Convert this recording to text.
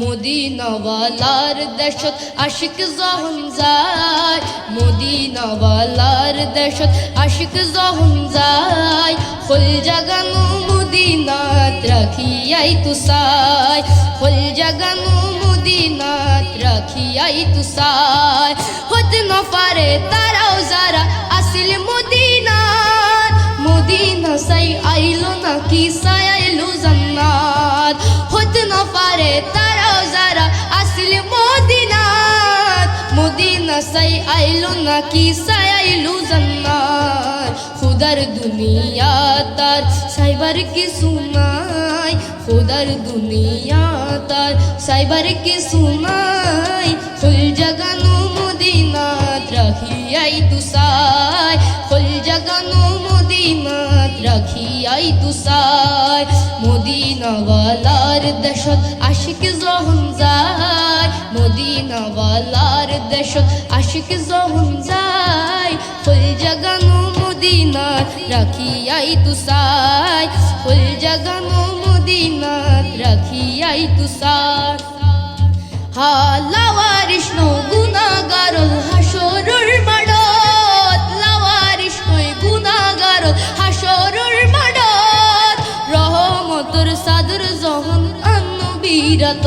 মদিনাওয়ালার দেশত আশিক জহন যায়। মদিনাওয়ালার দেশত আশিক জহন যায়। ফুল জাগানো মদিনাত রাখিয়াই তুসাই ফুল জাগানো মদিনাত রাখিয়াই তুসাই হতে ন পারে তারাও যারা আসিল মদিনাত। মদিনা সাই আইলো নাকি সাই আইলো সাই আইলো নাকি সাই আইলো জান্নাত খুদার দুনিয়া তার, সাইবার কি সুনাই খুদার দুনিয়া তার, সাইবার কি সুনাই ফুল জাগানো মদিনাত রাখিয়াই তুসাই ফুল জাগানো মদিনাত রাখিয়াই তুসাই মদিনাওয়ালার দেশত আশিক জহন যায়। মদিনাওয়ালার দেশত আশিক জহন যায়, ফুল জাগানো মদিনাত রাখিয়াই তুসাই ফুল জাগানো মদিনাত রাখিয়াই তুসাই হালাওয়ারিস নো গুনাগারল হাসরুর মাডত লাওয়ারিস নই গুনাগারল হাসরুর মাডত রহমতর সাদর জহন আন্নবীরাত